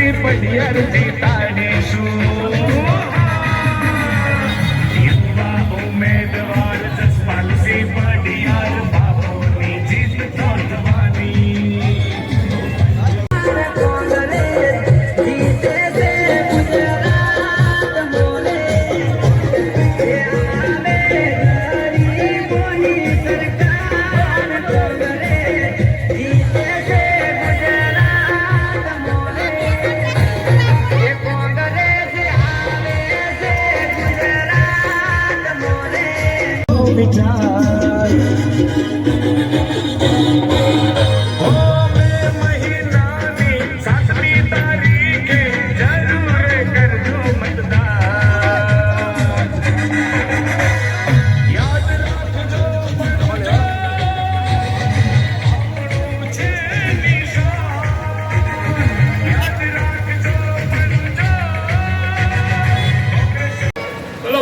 પડિયાર જીતાડીશું યુવા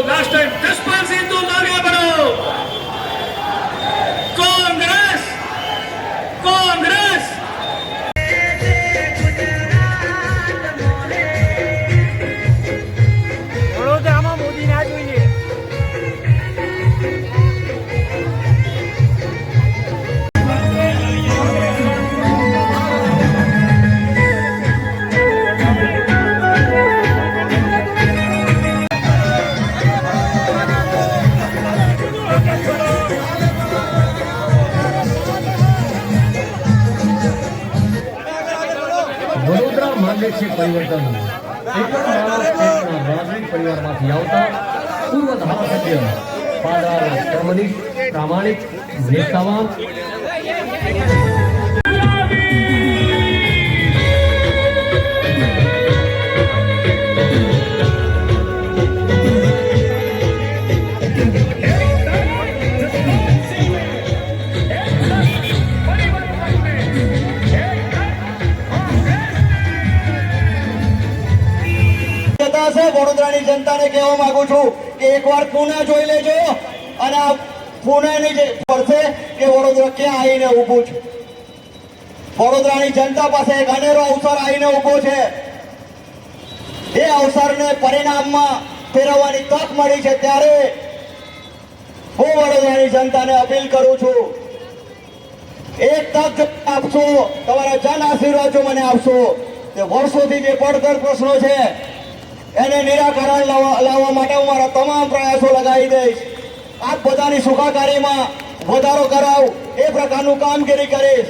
બોલો લાસ્ટ છે પરિવર્તન એક જ માણસ એકના પરિવારમાંથી આવતા પૂર્વ ધારાસભ્ય કર્મનિષ્ઠ પ્રામાણિક નિષ્ઠાવાન જતા છે વડોદરાની જનતાને કહેવા માંગુ છું કે એકવાર પુના જોઈ લેજો અને આ પુનાની જે પડશે કે વડોદરા ક્યાં આવીને ઊભું છે. વડોદરાની જનતા પાસે એક અનેરો અવસર આવીને ઊભો છે. એ અવસરને પરિણામમાં ફેરવવાની તક મળી છે ત્યારે હું વડોદરાની જનતાને અપીલ કરું છું. એક તક આપશો, તમારા જન આશીર્વાદ જો મને આપશો. તે વર્ષોથી જે પડતર પ્રશ્નો છે એને નિરાકરણ લાવવા માટે હું મારા તમામ પ્રયાસો લગાવી દઈશ. આપ બધાની સુખાકારીમાં વધારો કરાવ. એ પ્રકારનું કામગીરી કરીશ.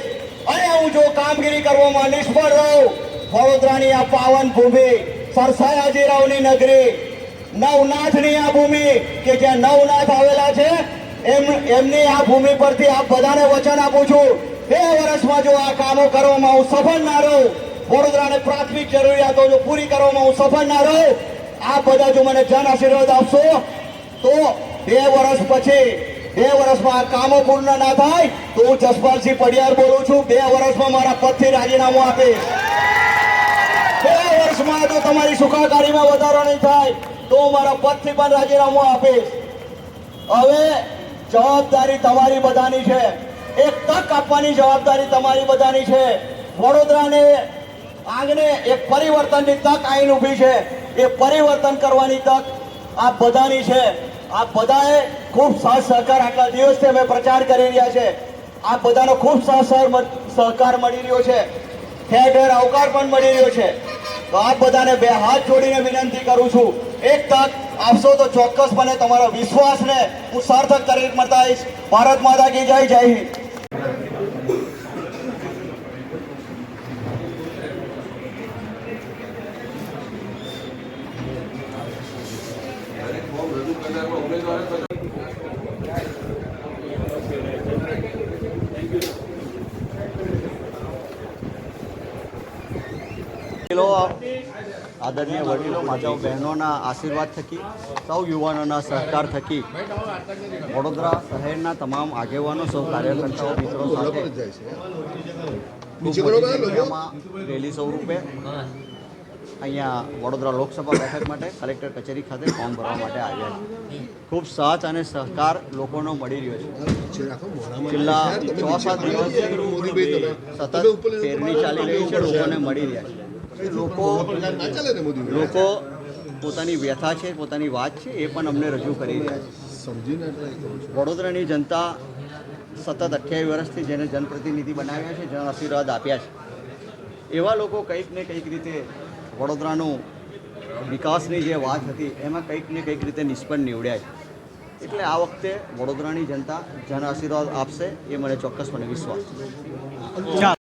અને હું જો કામગીરી કરવામાં નિષ્ફળ રહું, વડોદરાની આ પાવન ભૂમિ સરસાયાજીરાવની નગરી, નવનાથની આ ભૂમિ, કે જ્યાં નવનાથ આવેલા છે, એમ એમની આ ભૂમિ પરથી આપ બધાને વચન આપું છું. બે વર્ષમાં જો આ કામો કરવામાં હું સફળ ના રહું વડોદરાને પ્રાથમિક જરૂરિયાતો જો પૂરી કરવામાં હું સફળ ના રહું આ બધા જો મને જન આશીર્વાદ આપશો, તો બે વર્ષ પછી, બે વર્ષમાં આ કામો પૂર્ણ ના થાય, તો હું જસપાલસિંહ પડિયાર બોલું છું, બે વર્ષમાં મારા પદથી રાજીનામું આપીશ બે વર્ષમાં જો તમારી સુખાકારીમાં વધારો નહીં થાય, તો હું મારા પદથી પણ રાજીનામું આપીશ હવે જવાબદારી તમારી બધાની છે. એક તક આપવાની જવાબદારી તમારી બધાની છે. વડોદરાને આંગણે એક પરિવર્તનની તક આવીને ઊભી છે. એ પરિવર્તન કરવાની તક આ બધાની છે. આ બધાએ ખૂબ સાથ સહકાર આટલા દિવસથી અમે પ્રચાર કરી રહ્યા છે. આ બધાનો ખૂબ સાથ સહકાર મળી રહ્યો છે. ઠેર ઠેર આવકાર પણ મળી રહ્યો છે. તો આપ બધાને બે હાથ જોડીને વિનંતી કરું છું. એક તક આપશો તો ચોક્કસપણે તમારા વિશ્વાસને હું સાર્થક કરી આવીશ ભારત માતા કી જય જય હિન્દ. વડીલો આદરણીય વડીલો માતાઓ બહેનોના આશીર્વાદ થકી સૌ યુવાનોના સહકાર થકી વડોદરા શહેરના તમામ આગેવાનો સૌ કાર્યકર્તાઓ મિત્રો સાથે રેલી સ્વરૂપે અહીંયા વડોદરા લોકસભા બેઠક માટે કલેક્ટર કચેરી ખાતે ફોર્મ ભરવા માટે આવ્યા છે. ખૂબ સાથ અને સહકાર લોકોનો મળી રહ્યો છે. છેલ્લા છ સાત દિવસથી સતત ફેરણી ચાલી રહી છે, લોકોને મળી રહ્યા છે. લોકો લોકો પોતાની વ્યથા છે, પોતાની વાત છે, એ પણ અમને રજૂ કરી રહ્યા છે. વડોદરાની જનતા સતત અઠ્યાવીસ વર્ષથી જેને જનપ્રતિનિધિ બનાવ્યા છે, જેના આશીર્વાદ આપ્યા છે. એવા લોકો કંઈક ને કંઈક રીતે વડોદરાનું વિકાસની જે વાત હતી, એમાં કંઈક ને કંઈક રીતે નિષ્ફળ નીવડ્યા એટલે આ વખતે વડોદરાની જનતા જન આશીર્વાદ આપશે એ મને ચોક્કસપણે વિશ્વાસ